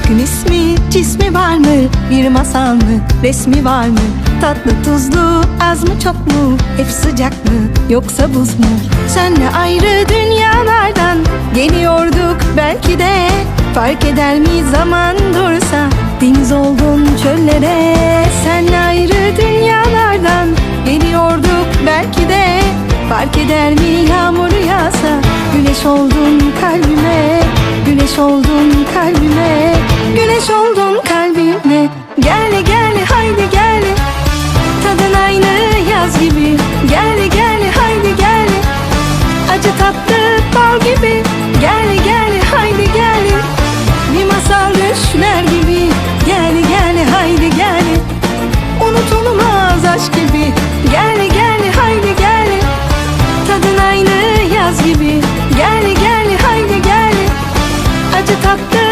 Aşkın ismi cismi var mı? Bir masal mı? Resmi var mı? Tatlı tuzlu az mı çok mu? Hep sıcak mı? Yoksa buz mu? Senle ayrı dünyalardan Geliyorduk belki de Fark eder mi zaman dursa Deniz oldun çöllere Senle ayrı dünyalardan Geliyorduk belki de Fark eder mi yağmur yağsa Güneş oldun kalbime Gel gel haydi gel. Tadın aynı yaz gibi. Gel gel haydi gel. Acı tatlı bal gibi. Gel gel haydi gel. Bir masal düşler gibi. Gel gel haydi gel. Unutulmaz aşk gibi. Gel gel haydi gel. Tadın aynı yaz gibi. Gel gel haydi gel. Acı tatlı